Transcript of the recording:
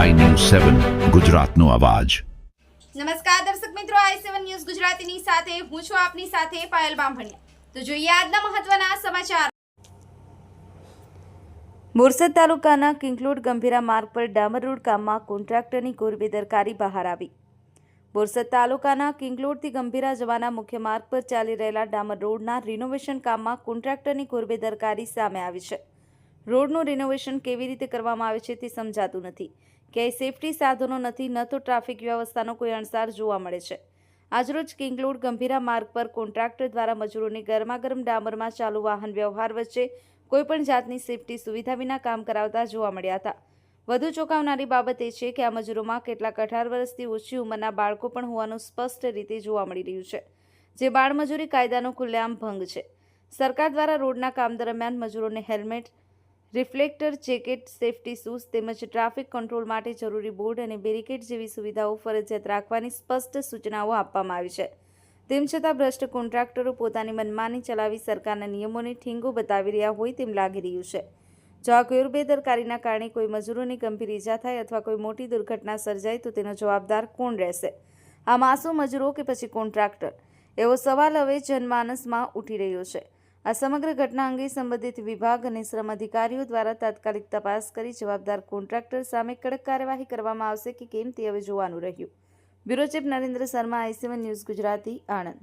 સેવન ગુજરાતનો અવાજ. નમસ્કાર દર્શક મિત્રો આઈ સેવન ન્યૂઝ ગુજરાતીની સાથે હું છું આપની સાથે પાયલ બામભણિયા. તો જોઈએ આજના મહત્વના સમાચાર. બોરસદ તાલુકાના કિંકલોડ ગંભીરા માર્ગ પર ડામર રોડ કામમાં કોન્ટ્રાક્ટરની ઘોર બેદરકારી બહાર આવી. બોરસદ તાલુકાના કિંગલોડથી ગંભીરા જવાના મુખ્ય માર્ગ પર ચાલી રહેલા ડામર રોડના રિનોવેશન કામમાં કોન્ટ્રાક્ટરની કોરબેદરકારી સામે આવી છે. રોડનું રિનોવેશન કેવી રીતે કરવામાં આવે છે તે સમજાતું નથી. ક્યાંય સેફટી સાધનો નથી, ન તો ટ્રાફિક વ્યવસ્થાનો કોઈ અણસાર જોવા મળે છે. આજરોજ કિંગલોડ ગંભીરા માર્ગ પર કોન્ટ્રાક્ટર દ્વારા મજૂરોને ગરમાગરમ ડામરમાં ચાલુ વાહન વ્યવહાર વચ્ચે કોઈપણ જાતની સેફટી સુવિધા વિના કામ કરાવતા જોવા મળ્યા હતા. વધુ ચોંકાવનારી બાબત એ છે કે આ મજૂરોમાં કેટલાક અઢાર વર્ષથી ઓછી ઉંમરના બાળકો પણ હોવાનું સ્પષ્ટ રીતે જોવા મળી રહ્યું છે, જે બાળમજૂરી કાયદાનો ખુલ્લેઆમ ભંગ છે. સરકાર દ્વારા રોડના કામ દરમિયાન મજૂરોને helmet reflector, jacket, safety shoes તેમજ ટ્રાફિક કંટ્રોલ માટે જરૂરી બોર્ડ અને બેરિકેડ જેવી સુવિધાઓ ફરજિયાત રાખવાની સ્પષ્ટ સૂચનાઓ આપવામાં આવી છે. તેમ છતાં, ભ્રષ્ટ કોન્ટ્રાક્ટરો પોતાની મનમાની ચલાવી સરકારના નિયમોને ઠીંગો બતાવી રહ્યા હોય તેમ લાગી રહ્યું છે. જો આ ઘોર બેદરકારીના કારણે કોઈ મજૂરોની ગંભીર ઈજા થાય અથવા કોઈ મોટી દુર્ઘટના સર્જાય, તો તેનો જવાબદાર કોણ રહેશે? આ માસૂમ મજૂરો કે પછી કોન્ટ્રાક્ટર? એવો સવાલ હવે જનમાનસમાં ઉઠી રહ્યો છે. આ સમગ્ર ઘટના અંગે સંબંધિત વિભાગ અને શ્રમ અધિકારીઓ દ્વારા તાત્કાલિક તપાસ કરી જવાબદાર કોન્ટ્રાક્ટર સામે કડક કાર્યવાહી કરવામાં આવશે કે કેમ તે હવે જોવાનું રહ્યું. Bureau chief Narendra Sharma IC one news Gujarati, Anand.